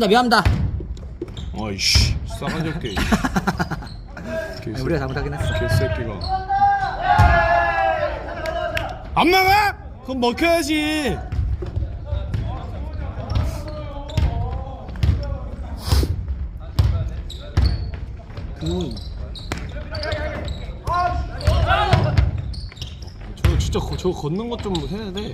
나 미안합니다. 아이씨 싸가지 없게 아니, 우리가 잘못하긴 했어. 개새끼가 안 막아? 그럼 먹혀야지 그 저 진짜 거- 저거 걷는 것 좀 해야 돼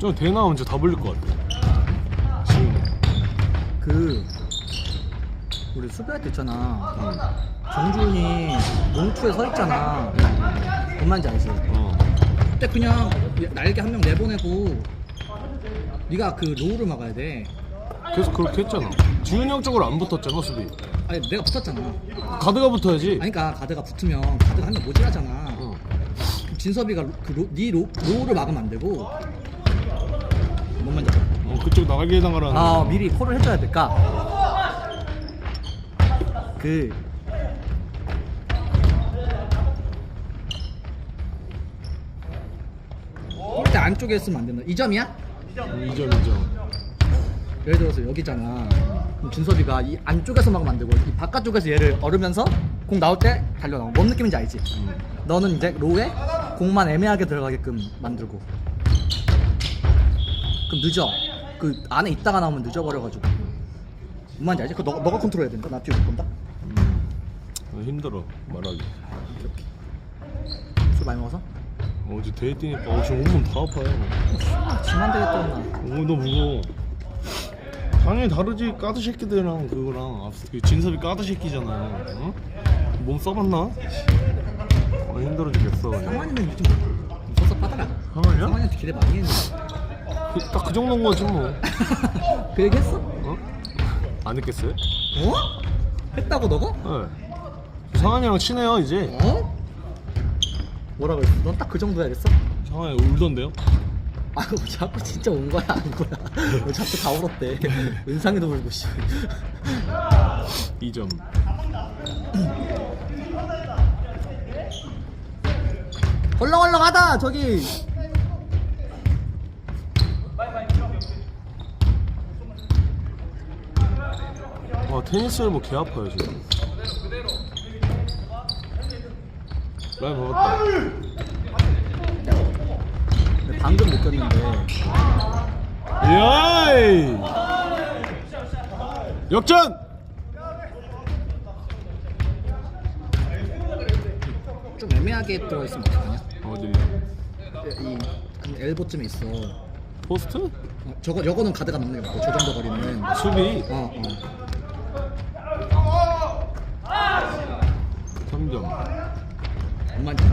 저 대나오면 진짜 다 불릴 것 같아 지금 그 우리 수비할 때 있잖아. 정준이 농투에 서 있잖아. 뭔 말인지 알지? 어. 그때 그냥 날개 한 명 내보내고 네가 그 로우를 막아야 돼. 계속 그렇게 했잖아 지훈이 형 쪽으로 안 붙었잖아 수비 아니 내가 붙었잖아. 가드가 붙어야지 아니 그러니까 가드가 붙으면 가드가 한 명 모질하잖아. 어. 그럼 진섭이가 로- 그 로, 네 로, 로우를 막으면 안 되고 뭔 말인지 알아? 어, 그쪽 나가게 해당하라는 아 거. 미리 콜을 해줘야 될까? 그 골대 안쪽에 있으면 안 된다. 이 점이야? 음, 이점 이점 예를 들어서 여기잖아. 그럼 준섭이가 이 안쪽에서 막으면 안 되고 이 바깥쪽에서 얘를 얼으면서 공 나올 때 달려나고 뭔 느낌인지 알지? 음. 너는 이제 로에 공만 애매하게 들어가게끔 만들고 그럼 늦어. 그 안에 있다가 나오면 늦어버려가지고. 뭔 말인지 알지? 그거 너, 너가 컨트롤해야 된다. 나 뒤에 못 본다. 어, 힘들어. 말하기. 이렇게 술 많이 먹어서? 어제 대회 뛰니까. 어, 지금 온몸 다 아파요. 아 지만 되겠다 나? 어, 너 무서워. 당연히 다르지. 까드 새끼들이랑 그거랑. 앞서 그 진섭이 까드 새끼잖아 어? 몸 써봤나? 어, 힘들어 죽겠어. 그냥. 상환이는 요즘 섭섭하더라 상환이야? 상환이한테 기대 많이 했는데 딱 그 정도인 거지 뭐 그 얘기 했어? 어? 안 했겠어요? 어? 했다고 너가? 네 상한이랑 친해요 이제 어? 뭐라고 했어? 넌 딱 그 정도 해야겠어? 상한이 울던데요? 아, 뭐 자꾸 진짜 온 거야, 안 거야? 왜 자꾸 다 울었대? 은상이도 울고, 씨. 2점 헐렁헐렁하다, 저기! 테니스 엘보 개 아파요 지금 라인 먹었다 근데 방금 느꼈는데, 야이 역전 좀 애매하게 들어있으면 어떡하냐? 어디 이, 한 엘보쯤에 있어. 포스트 어, 저거, 저거는 가드가 막는 게 맞고, 저 정도 거리는. 수비 어, 어. 3점 엄마한테.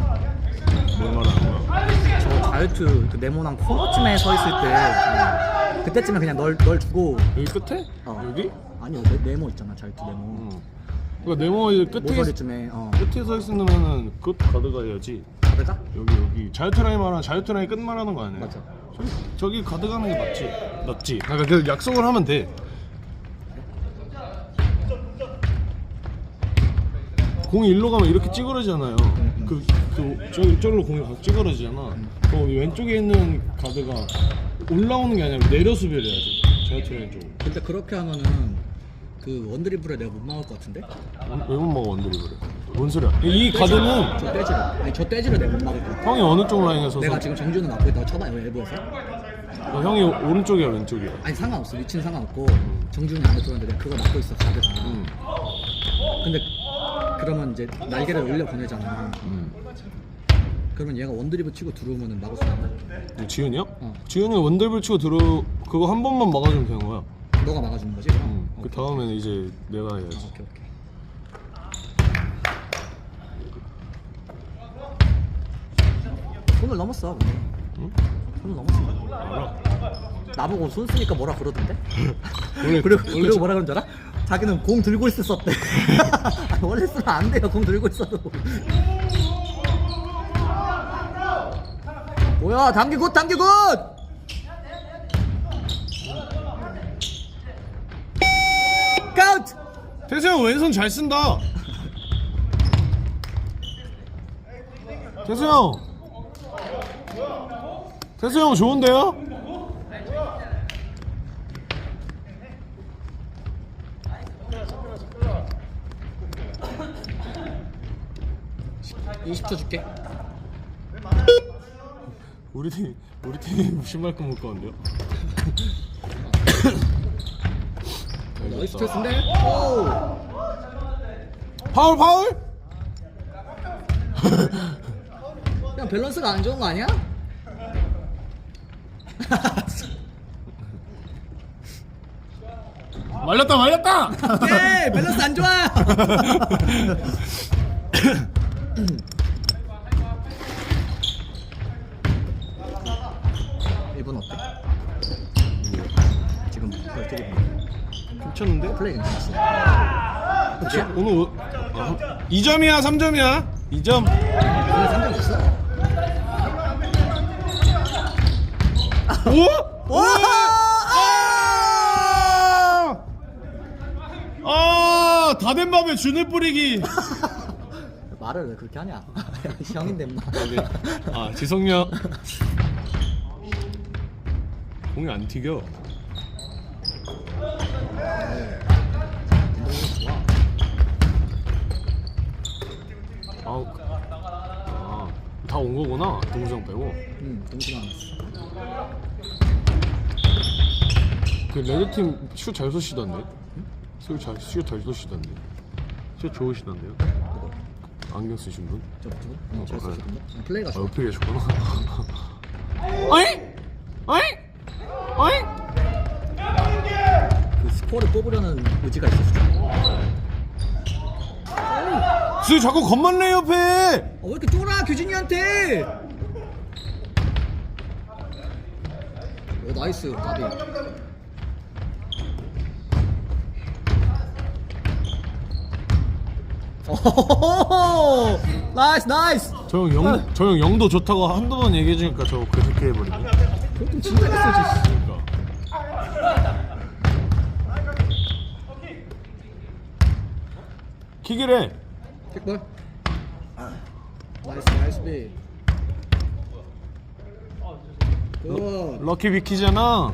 뭘 말하는 거야 저 자유투, 그 네모난 코너쯤에 서 있을 때, 그때쯤에 그냥 널, 널 주고, 여기 끝에? 어. 여기? 아니요, 네, 네모 있잖아, 자유투 네모. 응 그러니까 네모 이제 끝에 모서리쯤에, 어. 끝에 서 있으면은 끝 가드가 해야지 가드가? 여기 여기 자유투 라인 말하는 자유투 라인 끝 말하는 거 아니에요? 맞아. 저기, 저기 가드 가는 게 맞지? 맞지? 그러니까 그 약속을 하면 돼. 공이 일로 가면 이렇게 찌그러지잖아요. 그, 그, 저, 저기로 공이 가 찌그러지잖아. 그 왼쪽에 있는 가드가 올라오는 게 아니라 내려 수비를 해야지. 자유투 라인 쪽으로. 근데 그렇게 하면은 그 원드리블에 내가 못 막을 것 같은데? 왜못 먹어, 원들이 그래. 뭔 소리야. 이 가드는 저 떼지를 아니 저 떼지를 내가 못 막을 것 같아 형이 어느 쪽 라인에 서서 내가 지금 정준은 막고 있다고 쳐봐요 일부에서 어, 형이 오른쪽이야, 왼쪽이야. 아니 상관없어 위치는 상관없고 정준이 안에 들어왔는데 내가 그걸 막고 있어 가드가 응. 근데 그러면 이제 날개를 올려 보내잖아 응. 그러면 얘가 원드리블 치고 들어오면은 막을 수 있나? 뭐 지훈이요? 어. 지훈이 원들블 치고 들어 그거 한 번만 막아주면 되는 거야. 너가 막아주는 거지? 그럼? 응. 그 오케이. 다음에는 이제 내가 아, 해야지. 오케이 오케이 손을 넘었어 근데 응? 손을 넘었어. 나보고 손 쓰니까 뭐라 그러던데? 원래 그리고, 그리고 뭐라 그런 줄 알아? 자기는 공 들고 있었대. 아니, 원래 쓰면 안 돼요. 공 들고 있어도. 뭐야? 당기 굿, 당기 굿! 카운트! 태수 형 왼손 잘 쓴다. 태수 형. 태수 형 좋은데요? 20초 줄게. 우리 팀 우리 팀 신발끈 못 가는데요? 나이스 패스인데? 오! 파울 파울? 그냥 밸런스가 안 좋은 거 아니야? 말렸다 말렸다. 예! 밸런스 안 좋아! 일본 어때? 지금 벌칙이 괜찮은데? 플레이 괜찮았어. 그치? 오늘 오- 아, 2점이야 3점이야? 2점. 오늘 3점 있어? 오? 와! 아! 아! 다된 밥에 주늘 뿌리기. 말을 왜 그렇게 하냐? 형인데 뭐. 아 지성력. 공이 안 튀겨. 아, 아, 다 온 거구나 동생 빼고. 응, 동시간 왔어. 그 레드 팀 슛 잘 쏘시던데? 슛잘슛잘 쏘시던데? 슛 좋으시던데요? 안경 쓰신 분? 저 누구? 응, 잘. 플레이가 아 좋아. 옆에 계셨구나. 어이? 어이? 어이? 그 스코어를 뽑으려는 의지가 있었어. 수 자꾸 겁만 내 옆에. 어, 왜 이렇게 쫄아 규진이한테? 오 나이스 까비. 오호호호! 나이스 나이스. 저형 영, 저형 영도 좋다고 한두 번 얘기해 주니까 저 그렇게 해버리네. 그것도 진짜 됐어 그러니까. 킥이래. 킥볼. 나이스 나이스 비. 굿. 럭키 비키잖아.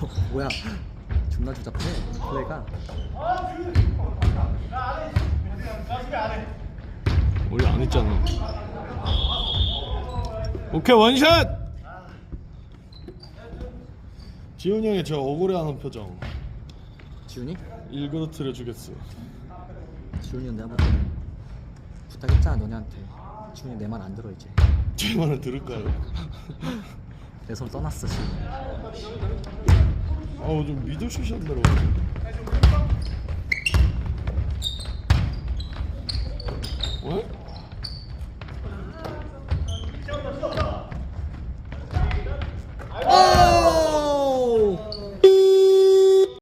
뭐야? 존나 주잡해 플레이가. 원래 안 했잖아. 오케이 원샷. 지훈이 형이 저 억울해하는 표정. 지훈이? 일그러트려 주겠어. 지훈이 형 내가 볼 때는 부탁했잖아 너네한테. 지훈이 내 말 안 들어 이제. 제 말을 들을까요? 내 손 떠났어 지금. 아우 좀 미들슛이 안 들어. 왜?